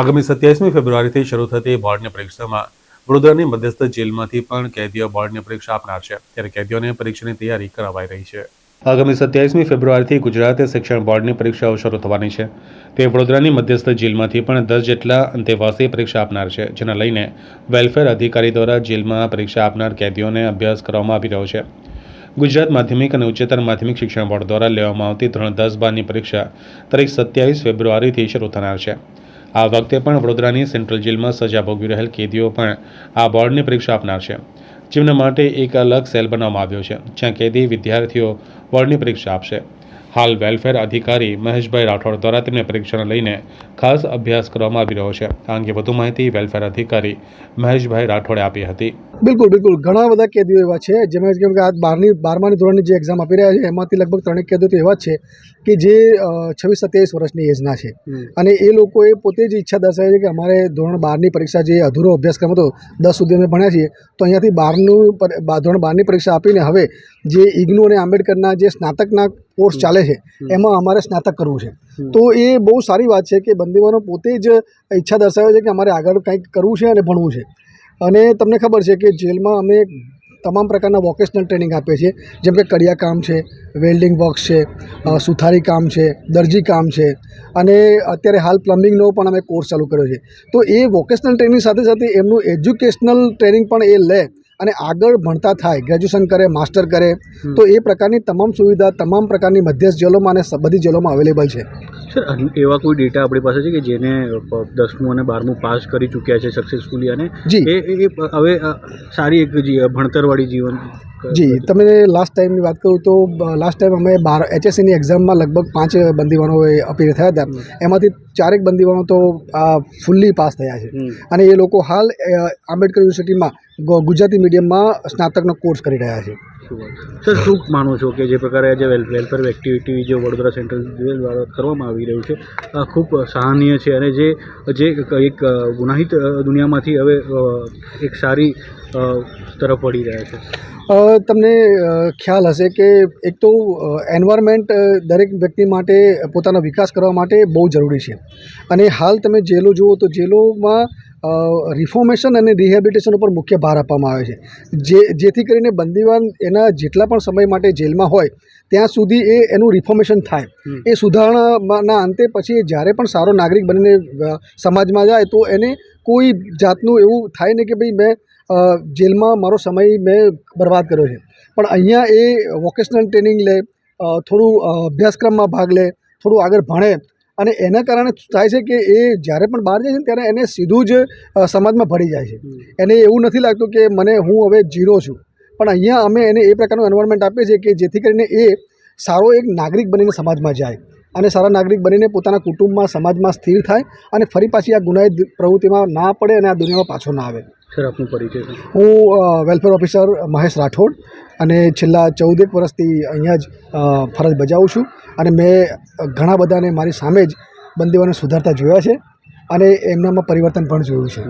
આગામી સત્યાવીસમી ફેબ્રુઆરીથી શરૂ થતી બોર્ડની પરીક્ષામાં વડોદરાની મધ્યસ્થ જેલમાંથી પણ કેદીઓ બોર્ડની પરીક્ષા આપનાર છે. ત્યારે કેદીઓને પરીક્ષાની તૈયારી કરાવાઈ રહી છે. આગામી સત્યાવીસમી ફેબ્રુઆરીથી ગુજરાત શિક્ષણ બોર્ડની પરીક્ષાઓ શરૂ થવાની છે. તે વડોદરાની મધ્યસ્થ જેલમાંથી પણ દસ જેટલા અંતેવાસી પરીક્ષા આપનાર છે, જેના લઈને વેલફેર અધિકારી દ્વારા જેલમાં પરીક્ષા આપનાર કેદીઓને અભ્યાસ કરવામાં આવી રહ્યો છે. ગુજરાત માધ્યમિક અને ઉચ્ચતર માધ્યમિક શિક્ષણ બોર્ડ દ્વારા લેવામાં આવતી ધોરણ દસ બારની પરીક્ષા તારીખ સત્યાવીસ ફેબ્રુઆરીથી શરૂ થનાર છે. આ વખતે પણ વડોદરાની સેન્ટ્રલ જેલમાં સજા ભોગવી રહેલ કેદીઓ પણ આ બોર્ડની પરીક્ષા આપનાર છે. જેમના માટે એક અલગ સેલ બનાવવામાં આવ્યો છે, જ્યાં કેદી વિદ્યાર્થીઓ બોર્ડની પરીક્ષા આપશે. હાલ વેલફેર અધિકારી મહેશભાઈ રાઠોડ દ્વારા તેમને પરીક્ષાને લઈને ખાસ અભ્યાસ કરવામાં આવી રહ્યો છે. આ અંગે વધુ માહિતી વેલફેર અધિકારી મહેશભાઈ રાઠોડે આપી હતી. બિલકુલ બિલકુલ. ઘણા બધા કેદીઓ એવા છે જેમાં કેમ કે આ બારની બારમાની ધોરણની જે એક્ઝામ આપી રહ્યા છે એમાંથી લગભગ ત્રણેક કેદીઓ તો એવા છે કે જે છવ્વીસ સત્યાવીસ વર્ષની એજના છે. અને એ લોકોએ પોતે જ ઈચ્છા દર્શાવી છે કે અમારે ધોરણ બારની પરીક્ષા જે અધૂરો અભ્યાસક્રમ હતો દસ સુધી અમે ભણ્યા છીએ તો અહીંયાથી બારનું ધોરણ બારની પરીક્ષા આપીને હવે જે ઇગ્નુ અને આંબેડકરના જે સ્નાતકના કોર્સ ચાલે છે. એમાં અમારે સ્નાતક કરવું છે. તો એ બહુ સારી વાત છે કે બંદીવાનો પોતે જ ઈચ્છા દર્શાવે છે કે અમારે આગળ કંઈક કરવું છે અને ભણવું છે. અને તમને ખબર છે કે જેલમાં અમે તમામ પ્રકારના વોકેશનલ ટ્રેનિંગ આપીએ છીએ. જેમ કે કડિયા કામ છે વેલ્ડિંગ વર્ક્સ છે સુથારી કામ છે દરજી કામ છે. અને અત્યારે હાલ પ્લમ્બિંગનો પણ અમે કોર્સ ચાલુ કર્યો છે. તો એ વોકેશનલ ટ્રેનિંગ સાથે સાથે એમનું એજ્યુકેશનલ ટ્રેનિંગ પણ એ લે અને આગળ ભણતા થાય ગ્રેજ્યુએશન કરે માસ્ટર કરે તો એ પ્રકારની તમામ સુવિધા તમામ પ્રકારની મધ્યસ્થ જેલોમાં અને બધી જેલોમાં અવેલેબલ છે. સર એવા કોઈ ડેટા આપણી પાસે છે કે જેને દસમું અને બારમું પાસ કરી ચૂક્યા છે સક્સેસફુલી અને જી. એ હવે સારી એક ભણતરવાળી જીવન જી તમે લાસ્ટ ટાઈમની વાત કરું તો લાસ્ટ ટાઈમ અમે બાર એચએસસીની એક્ઝામમાં લગભગ પાંચ બંદીવાનો અપીલ થયા હતા. એમાંથી ચારેક બંદીવાનો તો ફૂલ્લી પાસ થયા છે. અને એ લોકો હાલ આંબેડકર યુનિવર્સિટીમાં ગુજરાતી મીડિયમમાં સ્નાતકનો કોર્સ કરી રહ્યા છે. શું વાત. સર શું માનો છો કે જે પ્રકારે વેલ વેલફેર એક્ટિવિટી જે વડોદરા સેન્ટ્રલ જેલ દ્વારા કરવામાં આવી રહ્યું છે, આ ખૂબ સહનીય છે અને જે જે એક ગુનાહિત દુનિયામાંથી હવે એક સારી તરફ વળી રહ્યા છે તમને ખ્યાલ હશે કે એક તો એન્વાયરમેન્ટ દરેક વ્યક્તિ માટે, પોતાનો વિકાસ કરવા માટે બહુ જરૂરી છે અને હાલ તમે જેલો જુઓ તો જેલોમાં રિફોર્મેશન અને રિહેબિલિટેશન ઉપર મુખ્ય ભાર આપવામાં આવે છે. જે જેથી કરીને બંદીવાન એના જેટલા પણ સમય માટે જેલમાં હોય ત્યાં સુધી એ એનું રિફોર્મેશન થાય. એ સુધારણાના અંતે પછી જ્યારે પણ સારો નાગરિક બનીને સમાજમાં જાય તો એને કોઈ જાતનું એવું થાય ને કે ભાઈ મેં જેલમાં મારો સમય મેં બરબાદ કર્યો છે. પણ અહીંયા એ વોકેશનલ ટ્રેનિંગ લે થોડું અભ્યાસક્રમમાં ભાગ લે થોડું આગળ ભણે અને એના કારણે થાય છે કે એ જ્યારે પણ બહાર જાય છે ને ત્યારે એને સીધું જ સમાજમાં ભળી જાય છે. એને એવું નથી લાગતું કે મને હું હવે જીરો છું. પણ અહીંયા અમે એને એ પ્રકારનું એન્વાયરમેન્ટ આપીએ છીએ કે જેથી કરીને એ સારો એક નાગરિક બનીને સમાજમાં જાય. અને સારા નાગરિક બનીને પોતાના કુટુંબમાં સમાજમાં સ્થિર થાય અને ફરી પાછી આ ગુનાહિત પ્રવૃત્તિમાં ના પડે અને આ દુનિયામાં પાછો ના આવે. સર આપનો પરિચય હું વેલફેર ઓફિસર મહેશ રાઠોડ અને છેલ્લા ચૌદેક વર્ષથી અહીંયા જ ફરજ બજાવું છું અને મેં ઘણા બધાને મારી સામે જ બંદીઓને સુધારતા જોયા છે અને એમનામાં પરિવર્તન પણ જોયું છે.